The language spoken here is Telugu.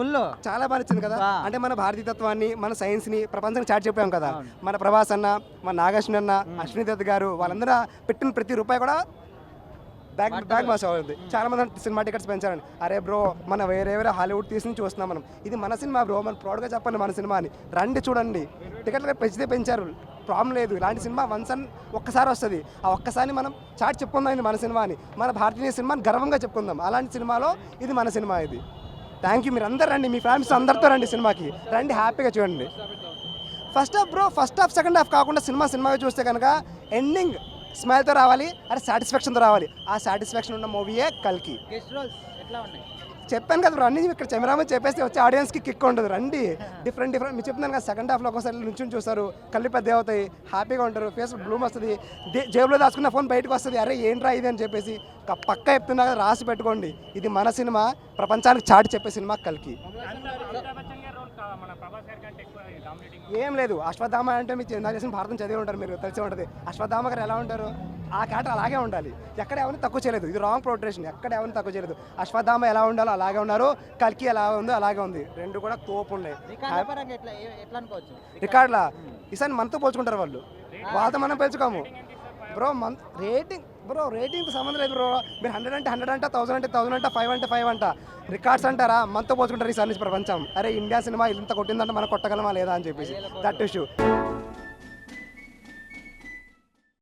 ఫుల్ చాలా బాగా నచ్చింది కదా. అంటే మన భారతీయతత్వాన్ని మన సైన్స్ని ప్రపంచానికి చాటి చెప్పాం కదా. మన ప్రభాస్ అన్న మన నాగార్జున అన్న అశ్విని దత్ గారు వాళ్ళందరూ పెట్టిన ప్రతి రూపాయి కూడా బ్యాక్. బ్యాక్ మాస్ అవుతుంది చాలా మంది సినిమా టికెట్స్ పెంచారండి అరే బ్రో మన వేరే వేరే హాలీవుడ్ తీసి నుంచి చూస్తున్నాం మనం. ఇది మన సినిమా బ్రో మన ప్రౌడ్గా చెప్పండి మన సినిమా అని. రండి చూడండి. టికెట్లు పెంచితే పెంచారు. ప్రాబ్లం లేదు. ఇలాంటి సినిమా వన్స్ అండ్ ఒక్కసారి వస్తుంది. ఆ ఒక్కసారి మనం చాటి చెప్పుకుందాం ఇది మన సినిమా అని. మన భారతీయ సినిమాని గర్వంగా చెప్పుకుందాం. అలాంటి సినిమాలో ఇది మన సినిమా ఇది. థ్యాంక్ యూ మీరు అందరు రండి. మీ ఫ్యామిలీస్ అందరితో రండి సినిమాకి. రండి హ్యాపీగా చూడండి. First half bro first half second half కాకుండా సినిమా సినిమాగా చూస్తే కనుక ఎండింగ్ స్మైల్తో రావాలి అరే సాటిస్ఫాక్షన్తో రావాలి. ఆ సాటిస్ఫాక్షన్ ఉన్న మూవీయే కల్కి. చెప్పాను కదా బ్రో ఇక్కడ కెమెరామెన్ చెప్పేస్తే వచ్చే ఆడియన్స్కి కిక్ ఉండదు. రండి. డిఫరెంట్ డిఫరెంట్ మీరు చెప్తున్నాను కదా సెకండ్ హాఫ్లో ఒకసారి నుంచి చూస్తారు. కళ్ళు పెద్ద అవుతాయి హ్యాపీగా ఉంటారు ఫేస్ బ్లూమ్ వస్తుంది. జేబులో దాచుకున్న ఫోన్ బయటకు వస్తుంది. అరే ఏంట్రా ఇది అని చెప్పేసి పక్క చెప్తున్నా కదా రాసి పెట్టుకోండి. ఇది మన సినిమా ప్రపంచానికి చాటి చెప్పే సినిమా కల్కి. ఏం లేదు. అశ్వత్థామ అంటే మీకు ఇందాక చేసిన భారతం చదివి ఉంటారు మీరు తెలిసి ఉంటుంది. అశ్వత్థామ గారు ఎలా ఉంటారు? ఆ క్యారెక్టర్ అలాగే ఉండాలి. ఎక్కడ ఎవరిని తక్కువ చేయలేదు. ఇది రాంగ్ ప్రొటరేషన్ ఎక్కడ ఎవరిని తక్కువ చేయలేదు. అశ్వత్థామ ఎలా ఉండాలో అలాగే ఉన్నారు. కల్కి ఎలా ఉందో అలాగే ఉంది. రెండు కూడా తోపు ఉన్నాయి. రికార్డుల పరంగా ఎట్లా ఏ- ఎట్లా అనుకోవచ్చు? రికార్డులా? ఈసారి మనతో పోల్చుకుంటారు వాళ్ళు. వాళ్ళతో మనం పెంచుకోము. బ్రో మన రేటింగ్ బ్రో రేటింగ్ సంబంధం లేదు బ్రో. మీరు హండ్రెడ్ అంటే హండ్రెడ్ అంటే థౌసండ్ అంటే థౌసండ్ అంటే ఫైవ్ అంటే ఫైవ్ అంట. రికార్డ్స్ అంటారా? మనతో పోల్చుకుంటారు ఈసారి నుంచి ప్రపంచం. అరే ఇండియా సినిమా ఇంత కొట్టిందంటే మనం కొట్టగలమా లేదా అని చెప్పేసి. That issue